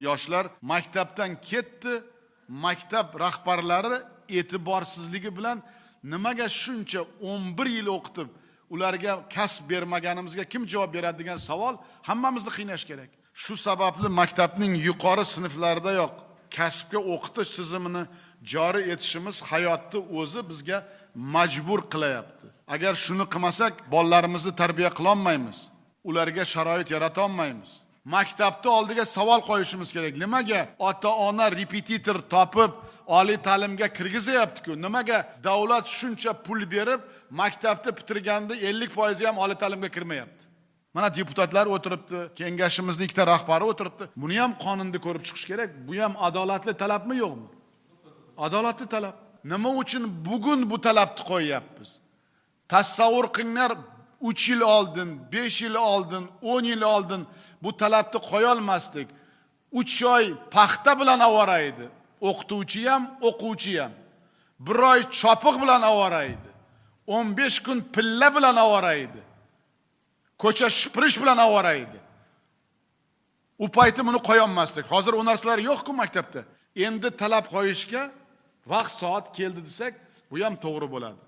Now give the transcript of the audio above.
yoshlar maktabdan ketdi. Maktab rahbarlari e'tiborsizligi bilan nimaga shuncha 11 yil o'qitib ularga kasb bermaganimizga kim javob beradi degan savol hammamizni qiynash kerak. Shu sababli maktabning yuqori sinflaridayoq kasbga o'qitish tizimini joriy etishimiz hayotni o'zi bizga majbur qilyapti agar shuni qilmasak bolalarimizni tarbiya qilolmaymiz. Ularga sharoit yaratolmaymiz maktabni oldiga savol qo'yishimiz kerak nimaga ota ona repetitor topib oliy ta'limga kirgizyaptiku nimaga davlat shuncha pul berib maktabni bitirganda ellik foizi ham oliy ta'limga kirmayapti. Mana deputatlar o'tiribdi kengashimizni ikkita rahbari o'tiribdi. Buni ham qonunda ko'rib chiqish kerak. Bu ham adolatli talabmi yo'qmi? Adolatli talab. Nima uchun bugun bu talabni qo'yyapmiz? Tasavvur qilinglar uch yil oldin besh yil oldin o'n yil oldin bu talabni qo'yolmasdik uch oy paxta bilan ovora edi o'qituvchi ham o'quvchi ham bir oy chopiq bilan ovora edi o'n besh kun pilla bilan ovora edi ko'cha shipirish bilan ovora edi u payti buni qo'yolmasdik. Hozir u narsalar yo'qku maktabda. Endi talab bu ham to'g'ri bo'ladi